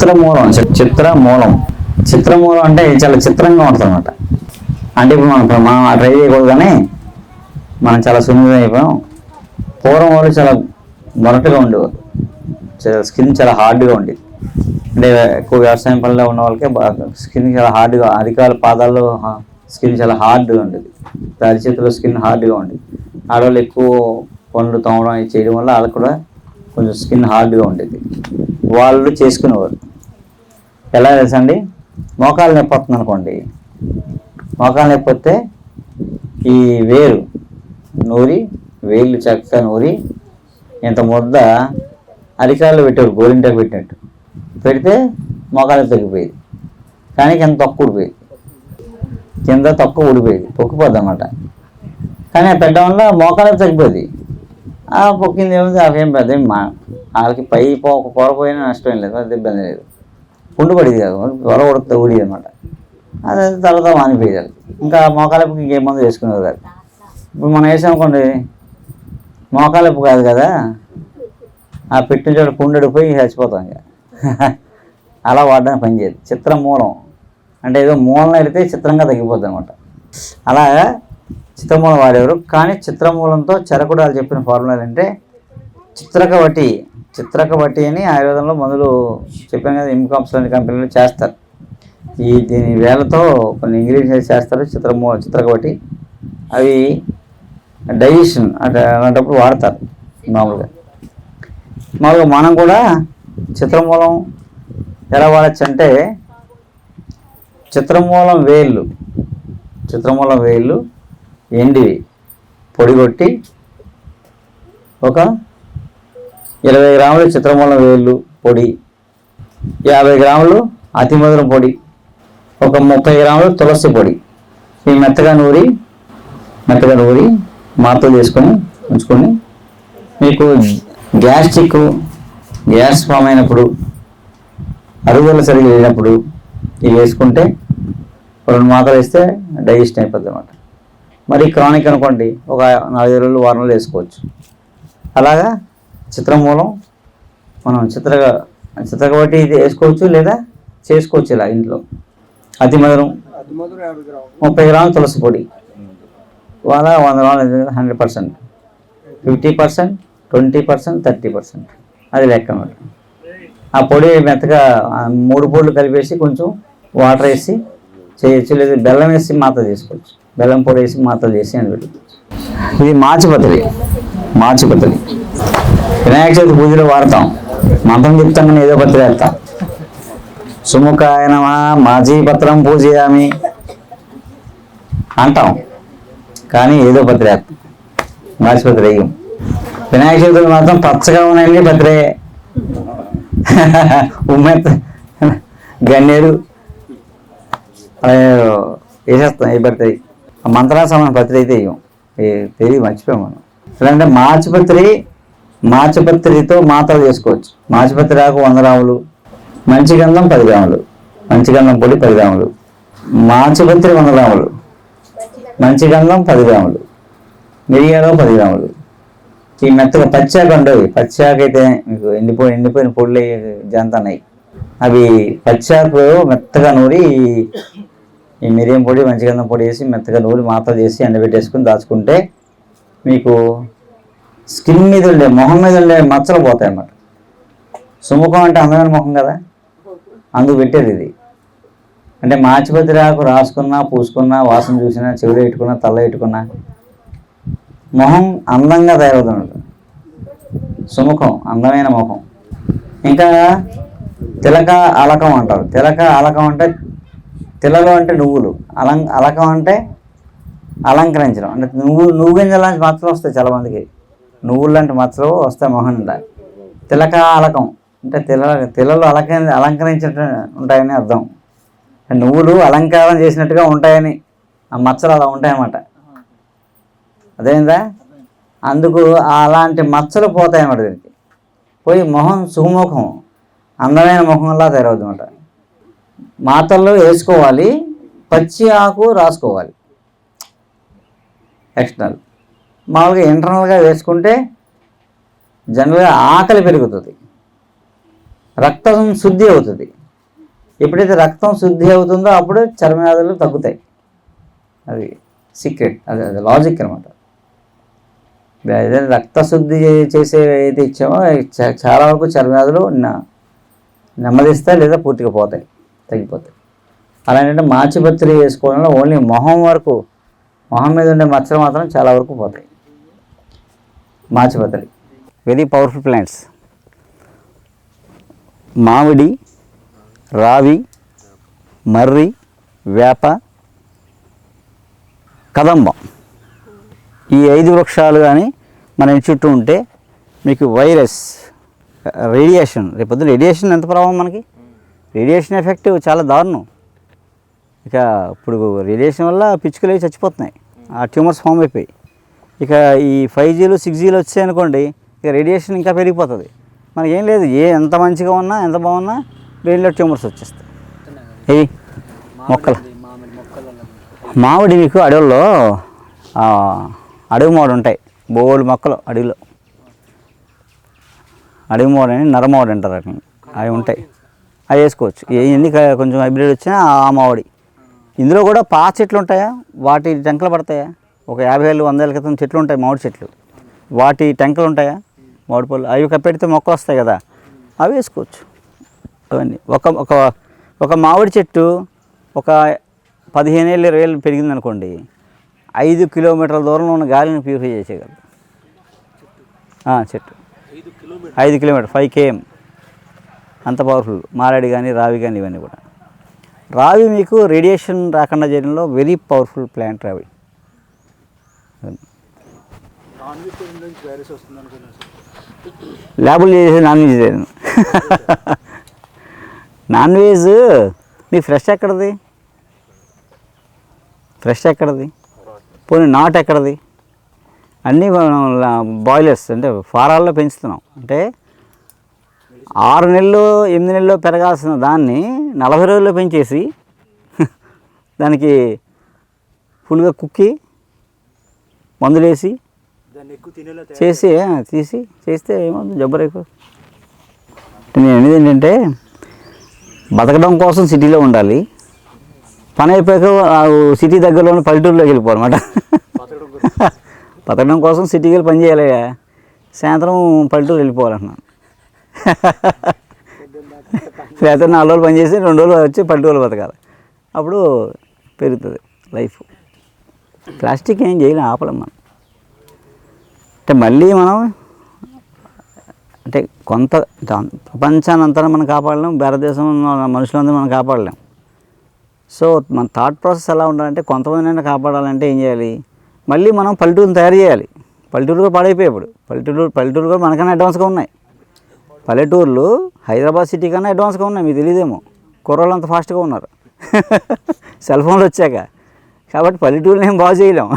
చిత్రమూలం చిత్రమూలం. చిత్రమూలం అంటే చాలా చిత్రంగా ఉంటుంది అనమాట అంటే ఇప్పుడు మనం మనం ట్రై చేయకూడదు కానీ మనం చాలా సున్నితం అయిపోయాం. పూర్వం వాళ్ళు చాలా మొరటుగా ఉండేవారు చాలా స్కిన్ చాలా హార్డ్గా ఉండేది. అంటే ఎక్కువ వ్యవసాయం పనిలో ఉన్న వాళ్ళకే స్కిన్ చాలా హార్డ్గా అధికారుల పాదాల్లో స్కిన్ చాలా హార్డ్గా ఉండేది. అరిచేతిలో స్కిన్ హార్డ్గా ఉండేది. ఆడవాళ్ళు ఎక్కువ పనులు తోమడం చేయడం వల్ల వాళ్ళకు కూడా కొంచెం స్కిన్ హార్డ్గా ఉండేది. వాళ్ళు చేసుకునేవారు. ఎలా తెలుసండి? మోకాలు నొప్పి వస్తుంది అనుకోండి. మోకాలు నొప్పి వస్తే ఈ వేరు నూరి వేళ్ళు చక్కగా నూరి ఇంత ముద్ద అరికాళ్ళు పెట్టారు గోరింటకు పెట్టినట్టు. పెడితే మోకాలు తగ్గిపోయేది. కానీ కింద తక్కువ ఊడిపోయేది. కింద తక్కువ ఊడిపోయేది. పొక్కిపోద్ది అన్నమాట. కానీ ఆ పెట్టడం వల్ల మోకాలు తగ్గిపోద్ది. ఆ పొక్కింది ఏముంది అవేం పెద్ద మా వాళ్ళకి పై పో పొర నష్టం లేదు అది ఇబ్బంది లేదు. పుండుపడేది కాదు పొర ఊడి అనమాట. అది తర్వాత మానిపోయేది ఇంకా మోకాలపుకి ఇంకేం మందు వేసుకునేది కాదు. ఇప్పుడు మనం వేసామనుకోండి మోకాలపు కాదు కదా ఆ పెట్టిన చోట పుండెడిపోయి చచ్చిపోతాం ఇక. అలా వాడడానికి పనిచేయదు చిత్రం మూలం. అంటే ఏదో మూలం వెళితే చిత్రంగా తగ్గిపోద్ది అనమాట. అలాగా చిత్రమూలం వాడేవారు. కానీ చిత్రమూలంతో చెరకుడాలు చెప్పిన ఫార్ములా అంటే చిత్రకవటి చిత్రకవటి అని ఆయుర్వేదంలో మందులు చెప్పాను కదా ఇన్కామ్స్ లాంటి కంపెనీలు చేస్తారు. ఈ దీని వేలతో కొన్ని ఇంగ్రీడియంట్స్ చేస్తారు చిత్రము చిత్రక బట్టి అవి డైజెషన్ అంటే అలాంటప్పుడు వాడతారు మామూలుగా. మామూలుగా మనం కూడా చిత్రమూలం ఎలా వాడచ్చు అంటే చిత్రమూలం వేళ్ళు చిత్రమూలం వేళ్ళు ఎండివి పొడిగొట్టి ఒక ఇరవై గ్రాములు చిత్రమూలం వేళ్ళు పొడి యాభై గ్రాములు అతిమధురం పొడి ఒక ముప్పై గ్రాములు తులసి పొడి. ఈ మెత్తగా నూరి మెత్తగా నూరి మాతో చేసుకొని ఉంచుకొని మీకు గ్యాస్ట్రిక్ గ్యాస్ ఫామ్ అయినప్పుడు అరుగుదల సరిగ్గా లేనప్పుడు ఇవి వేసుకుంటే రెండు మాత్రలు వేస్తే డైజెషన్ అయిపోద్ది అనమాట మరి క్రానిక్ అనుకోండి ఒక నాలుగు రోజులు వారం రోజులు వేసుకోవచ్చు. అలాగా చిత్రమూలం మనం చిత్రగా చిత్రకబట్టి ఇది వేసుకోవచ్చు లేదా చేసుకోవచ్చు ఇలా ఇంట్లో. అతి మధురం. మాత్రం ముప్పై గ్రాములు తులసి పొడి. వాళ్ళ వంద గ్రాములు hundred percent fifty percent twenty percent thirty percent అది లెక్క అన్నమాట. ఆ పొడి మెత్తగా మూడు పొడులు కలిపేసి కొంచెం వాటర్ వేసి చేయొచ్చు లేదా బెల్లం వేసి మాత చేసుకోవచ్చు. బెల్లం పొడి వేసి మాతలు చేసి అని పెట్టుకోవచ్చు ఇది మాచిపత్రి మాచిపత్రి వినాయక చవితి పూజలో వాడతాం. మంత్రం చెప్తాం కానీ ఏదో పత్రి వేస్తాం సుముఖాయనమా మాజీ పత్రం పూజయామి అంటాం. కానీ ఏదో పత్రి వేస్తాం మాచిపత్రి వేయం వినాయక చవితి మాత్రం పచ్చగా ఉన్నాయండి పత్రే ఉమ్మెత్త గన్నేరు. వేసేస్తాం ఏ పడతాయి మంత్రాసమైన పత్రి అయితే వేయం తెలియదు మర్చిపోయాం మనం. ఎందుకంటే మాచిపత్రి మాచిపత్రితో మాత్రలు చేసుకోవచ్చు మాచిపత్రి ఆకు వంద గ్రాములు మంచి గంధం పది గ్రాములు మంచి గంధం పొడి పది గ్రాములు మాచిపత్రి వంద గ్రాములు మంచి గంధం పది గ్రాములు మిరియాలు పది గ్రాములు ఈ మెత్తగా పచ్చాక ఉండవు. పచ్చాక అయితే మీకు ఎండిపోయి ఎండిపోయిన పొడులు జంతన్నాయి. అవి పచ్చాకు మెత్తగా నూరి ఈ- ఈ మిరియం పొడి మంచిగంధం పొడి వేసి మెత్తగా నూరి మాత్ర చేసి ఎండబెట్టేసుకుని దాచుకుంటే మీకు స్కిన్ మీద ఉండే మొహం మీద ఉండే మచ్చలు పోతాయి అన్నమాట. సుముఖం అంటే అందమైన ముఖం కదా? అందుకు పెట్టేది ఇది. అంటే మాచిపతి రాకు రాసుకున్నా పూసుకున్నా వాసన చూసినా చెవిలో పెట్టుకున్నా తల పెట్టుకున్నా మొహం అందంగా తయారవుతున్నాడు సుముఖం అందమైన ముఖం. ఇంకా తిలక అలకం అంటారు. తిలక అలకం అంటే తిలలు అంటే నువ్వులు. అలం అలకం అంటే అలంకరించడం. అంటే నువ్వు నువ్వు గింజల మాత్రం మచ్చలు వస్తాయి చాలామందికి. నువ్వులంటే నువ్వులు లాంటి మచ్చలు వస్తాయి మొహం నిండా. తిలక అలకం అంటే తిల తిలలు అలక అలంకరించినట్టు ఉంటాయని అర్థం. నువ్వులు అలంకారం చేసినట్టుగా ఉంటాయని ఆ మచ్చలు అలా ఉంటాయన్నమాట. అదేందా? అందుకు అలాంటి మచ్చలు పోతాయి అన్నమాట దీనికి. పోయి మొహం సుముఖం. అందమైన ముఖంలా తయారవుతుందన్నమాట. మాతల్లో వేసుకోవాలి పచ్చి ఆకు రాసుకోవాలి. ఎక్స్టర్నల్ మామూలుగా ఇంటర్నల్గా వేసుకుంటే జనరల్గా ఆకలి పెరుగుతుంది. రక్తం శుద్ధి అవుతుంది. ఎప్పుడైతే రక్తం శుద్ధి అవుతుందో అప్పుడు చర్మ వ్యాధులు తగ్గుతాయి. అది సీక్రెట్ అది అది లాజిక్ అనమాట ఏదైనా రక్త శుద్ధి చేసే ఏదైతే ఇచ్చామో చాలా వరకు చర్మ వ్యాధులు నెమ్మదిస్తాయి లేదా పూర్తిగా పోతాయి తగ్గిపోతాయి. అలాంటి మాచిపత్రి వేసుకోవడంలో ఓన్లీ మొహం వరకు మొహం మీద ఉండే మచ్చలు మాత్రం చాలా వరకు పోతాయి. మాచిపత్రి వెరీ పవర్ఫుల్ ప్లాంట్స్. మామిడి రావి మర్రి వేప కదంబం. ఈ ఐదు వృక్షాలు కానీ మన ఇంటి చుట్టూ ఉంటే మీకు వైరస్ రేడియేషన్ రేపొద్దు రేడియేషన్ ఎంత ప్రభావం మనకి? రేడియేషన్ ఎఫెక్ట్ చాలా దారుణం. ఇక ఇప్పుడు రేడియేషన్ వల్ల పిచ్చుకలు అవి చచ్చిపోతున్నాయి. ఆ ట్యూమర్స్ ఫామ్ అయిపోయి ఇక ఈ ఫైవ్ జీలు సిక్స్ జీలు వచ్చాయనుకోండి ఇక రేడియేషన్ ఇంకా పెరిగిపోతుంది. మనకి ఏం లేదు ఏ ఎంత మంచిగా ఉన్నా ఎంత బాగున్నా బ్రెయిన్లో ట్యూమర్స్ వచ్చేస్తాయి. ఇవి మొక్కలు. మామిడి మొక్కలు మీకు అడవుల్లో అడవి మోడ ఉంటాయి. బోల్డ్ మొక్కలు అడవిలో. అడవి మోడ అని నరమోడ అంటారు అక్కడ అవి ఉంటాయి. అవి వేసుకోవచ్చు. ఎన్ని కొంచెం హైబ్రిడ్ వచ్చినా ఆ మామిడి. ఇందులో కూడా పాత చెట్లు ఉంటాయా? వాటి టెంకలు పడతాయా? ఒక యాభై ఏళ్ళు వంద ఏళ్ళ క్రితం చెట్లు ఉంటాయి మామిడి చెట్లు. వాటి టెంకలు ఉంటాయా? మామిడి పళ్ళు. అవి కప్పెడితే మొక్కలు వస్తాయి కదా? అవి వేసుకోవచ్చు. అవన్నీ. ఒక ఒక ఒక మామిడి చెట్టు ఒక పదిహేను ఏళ్ళు ఇరవై ఏళ్ళు పెరిగింది అనుకోండి ఐదు కిలోమీటర్ల దూరంలో ఉన్న గాలిని ప్యూరిఫై చేసేయగలదు. చెట్టు. ఐదు కిలోమీటర్ ఫైవ్ కేఎం అంత పవర్ఫుల్ మారాడి కానీ రావి కానీ ఇవన్నీ కూడా. రావి మీకు రేడియేషన్ రాకుండా చేయడంలో వెరీ పవర్ఫుల్ ప్లాంట్ రావి. లేబుల్ చేసే నాన్ వెజిటేరియన్ నాన్ వెజ్ మీ ఫ్రెష్ ఎక్కడది? ఫ్రెష్ ఎక్కడది? పోనీ నాట్ ఎక్కడది? అన్నీ మనం బాయిలర్స్ అంటే ఫారాల్లో పెంచుతున్నాం. అంటే ఆరు నెలలు ఎనిమిది నెలలు పెరగాల్సిన దాన్ని నలభై రోజుల్లో పెంచేసి దానికి ఫుల్గా కుక్కి మందులేసి ఎక్కువ తినేలా తయారు చేసి తీసి చేస్తే ఏమవుతుంది జబ్బరైపో నేను అనేది ఏంటంటే బతకడం కోసం సిటీలో ఉండాలి. పని అయిపోయాక సిటీ దగ్గరలోని పల్లెటూరులోకి వెళ్ళిపోవాలన్నమాట. బతకడం కోసం. సిటీకి వెళ్ళి పని చేయాలి సాయంత్రం పల్లెటూరు వెళ్ళిపోవాలంటున్నాను లేకపోతే నాలుగు రోజులు పని చేసి రెండు రోజులు వచ్చి పల్లెటూరు బతకాలి. అప్పుడు పెరుగుతుంది లైఫ్. ప్లాస్టిక్ ఏం చేయలేం ఆపలేం మనం. అంటే మళ్ళీ మనం అంటే కొంత ప్రపంచానంతరం ప్రపంచాన్ని అంతా మనం కాపాడలేం భారతదేశంలో మనుషులందరూ మనం కాపాడలేం. సో మన థాట్ ప్రాసెస్ ఎలా ఉండాలంటే కొంతమందినైనా కాపాడాలంటే ఏం చేయాలి? మళ్ళీ మనం పల్లెటూరుని తయారు చేయాలి. పల్లెటూరు కూడా పాడైపోయాయి ఇప్పుడు. పల్లెటూరు పల్లెటూరు కూడా మనకన్నా అడ్వాన్స్గా ఉన్నాయి. పల్లెటూర్లు హైదరాబాద్ సిటీ కన్నా అడ్వాన్స్గా ఉన్నాయి మీకు తెలియదేమో. కుర్రోళ్ళు అంత ఫాస్ట్గా ఉన్నారు. సెల్ ఫోన్లు వచ్చాక. కాబట్టి పల్లెటూరుని ఏం బాగు చేయలేం